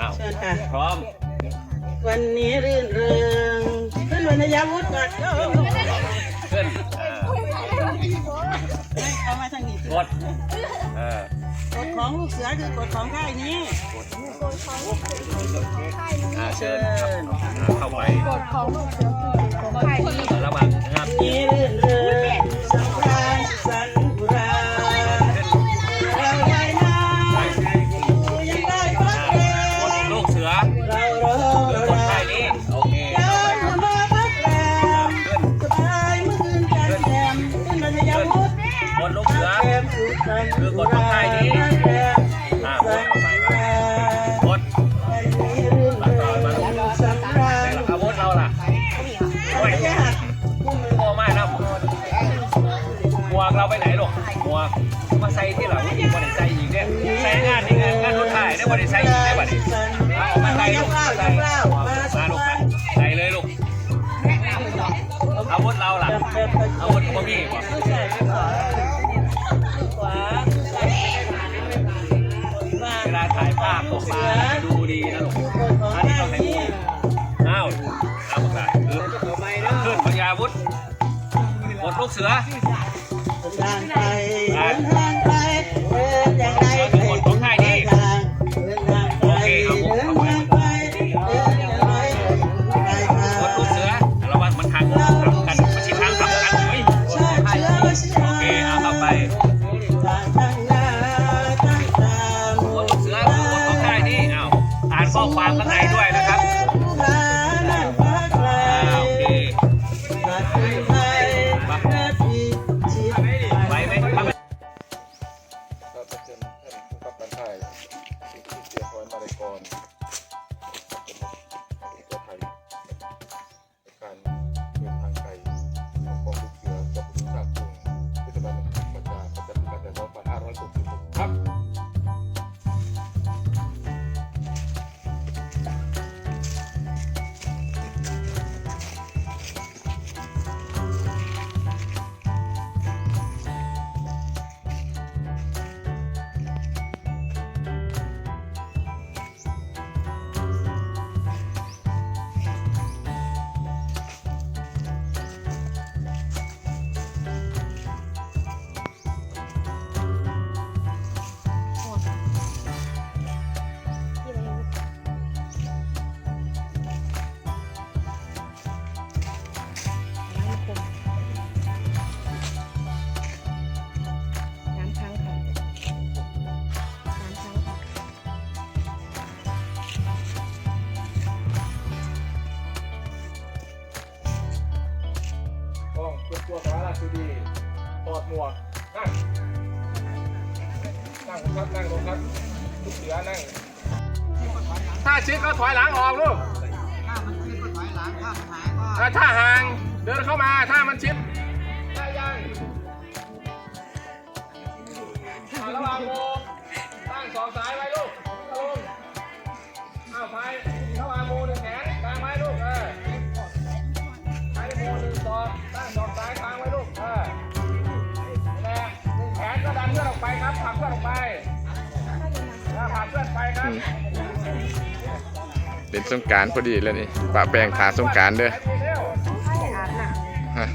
อ้าวเชิญค่ะ พร้อมวันนี้รื่นเริงขึ้นวันนยาวุฒิก่อนเออขึ้นอ่าเอามาทางนี้กดเออกฎของลูกเสือคือกฎของค่ายนี้อ่าเชิเชิญญอ่าเข้าไประห ลูกเสือคือกฎของค่ายนี้อ่าสันบุรากดวันนี้รื่นเริงสำราญอาวุธเราล่ะโอ้ยค่อ้ไม่นะหมวกเราไปไหนหรอกหมวกมาใส่ที่หลังอีกวันใส่อีกเนี่ยใส่งานนี่งานงานรถถ่ายได้วันใส่อีกได้บัดนี้เอามาใส่ลูกใส่มาลูกใส่เลยลูกอาวุธเราล่ะอาวุธพ่อพี่าถ่ายภาพออกมาดูดีนะลูกอันนี้ต้องใส่หมวกอ้าวเอาหมวกใส่อขึ้นพยาวุธกดลูกเสือทางไปเดินทางไปเดินอย่างไรไปเดินทางไปเดินทางไปเดินอย่างไรไปทางกดลูกเสือระวังมันทางทับกันมันชิทางทับกันเฮ้ยโอเคเอาเข้าไป หมวกนั่งนั่งครับนั่งลงครับลูกเสือนั่งถ้าชิดก็ถอยหลังออกลูกถ้าถ้าห่างเดินเข้ามาถ้ามันชิดได้ยังอ่าระหว่างโมตั้งสองสายไว้ลูก ไปครับผลักเพื่อนไปถ้าผลักเพื่อนไปครับเป็นสงการพอดีแล้วนี่ปะแปลงทาสงการเด้อไปเร็วได้อ่านหนังฮะ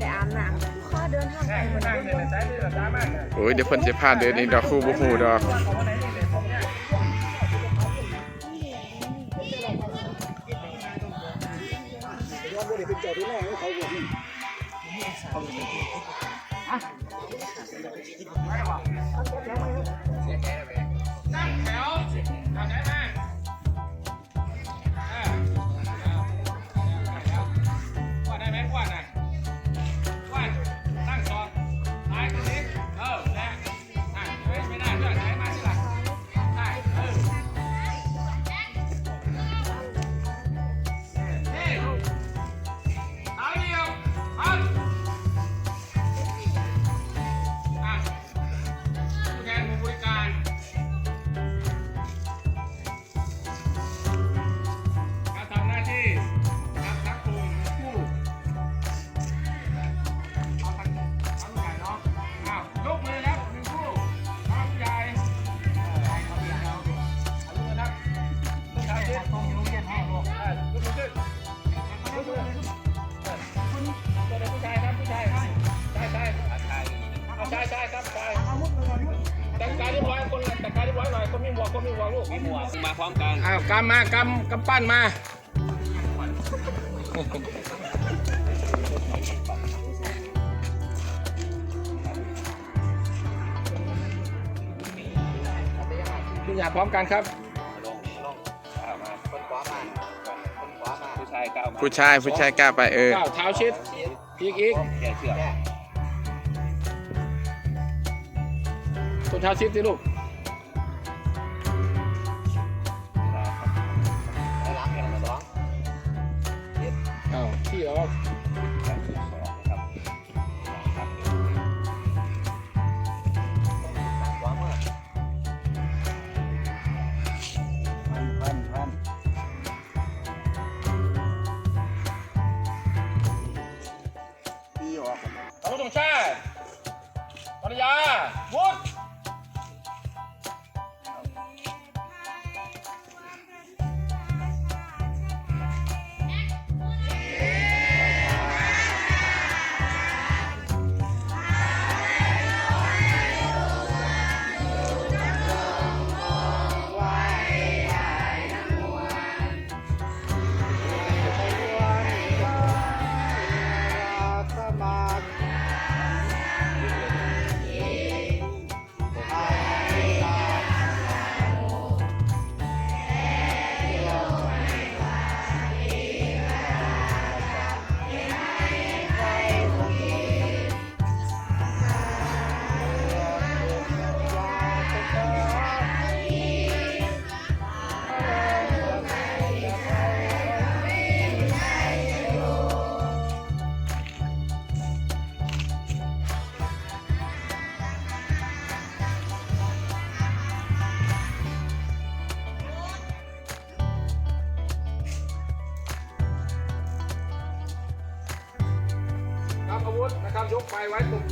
ได้อ่านหนังข้อเดี๋ยนใช้ที่สามารถเนี่ยโอ้ยเดี๋ยวเพิ่นสิพาเดินอีกดอกคู่บ่ฮู้ดอกองวั นั่งแถวอาไหนม มวกลูกมีหมวกมาพร้อมกันอ้าวกำมากำกำปั้นมาทุกอย่างพร้อมกันครับลงลงอ่ามาคนขวามาคนขวามาผู้ชายก้าวมาผู้ชายผู้ชายกล้าไปเออก้าวเท้าชิดอีกอีกแก่เชือกตัวเท้าชิดสิลูก อ้า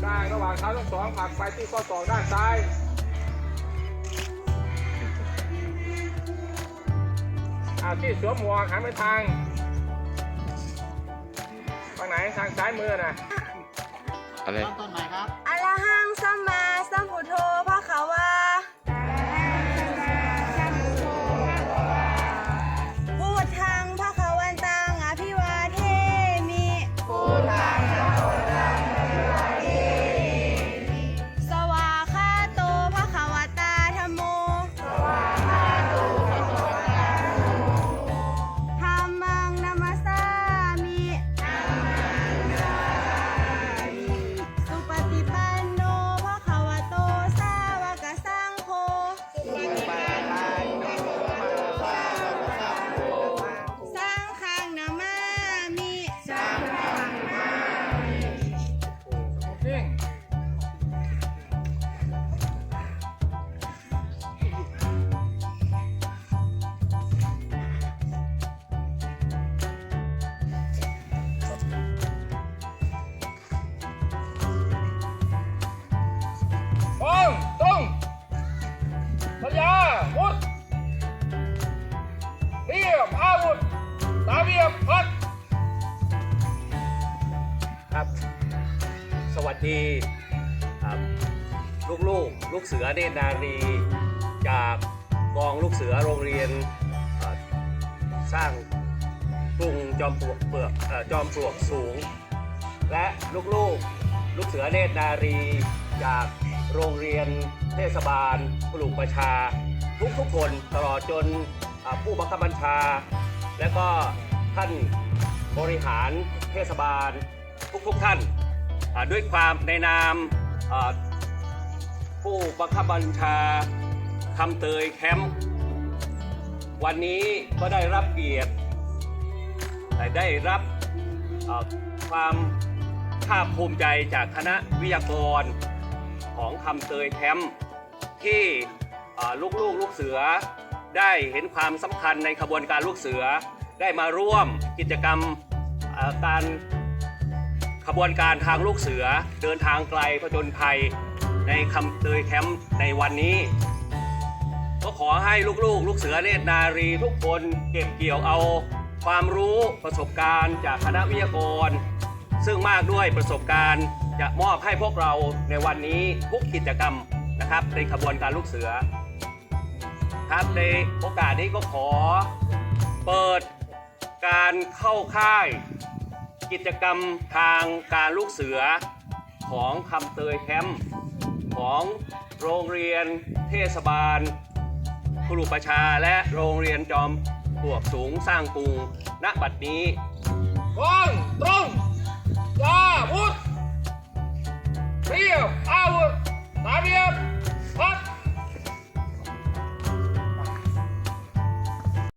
ไว้ตรงกลางระหว่างเท้าทั้งสองผลักไปที่ข้อศอกด้านซ้ายอาที่สวมหมวกหันไปทางทางไหนทางซ้ายมือนะอะไรอะระหังสัมมา ตาเรียบพัดครับ สวัสดีครับลูกลูกๆลูกเสือเนตรนารี จากกองลูกเสือโรงเรียนเอ่อสร้างกรุงจอมปลวกเปลือกเอ่อจอมปลวกสูง และลูกลูกๆลูกเสือเนตรนารี จากโรงเรียนเทศบาลปลูกประชา ทุกทุกๆคนตลอดจนอ่าผู้บังคับบัญชา และก็ ท่านบริหารเทศบาลทุกๆท่าน ด้วยความในนามผู้บังคับบัญชาคำเตยแคมป์วันนี้ก็ได้รับเกียรติแต่ได้รับความภาคภูมิใจจากคณะวิทยากรของคำเตยแคมป์ที่ลูกๆลูกเสือได้เห็นความสำคัญในขบวนการลูกเสือ ได้มาร่วมกิจกรรมการขบวนการทางลูกเสือเดินทางไกลผจญภัยในคำเตยแคมป์ในวันนี้ ก็ขอให้ลูกๆ ลูกเสือเนตรนารีทุกคนเก็บเกี่ยวเอาความรู้ประสบการณ์จากคณะวิทยากร ซึ่งมากด้วยประสบการณ์จะมอบให้พวกเราในวันนี้ทุกกิจกรรมนะครับในขบวนการลูกเสือ ครับในโอกาสนี้ก็ขอเปิด การเข้าค่าย กิจกรรมทางการลูกเสือของคำเตยแคมป์ของโรงเรียนเทศบาลครูประชาและโรงเรียนจอมปวกสูงสร้างกรุงณบัดนี้กองตรงยาวุธเรียบอาวุธตามเรียบ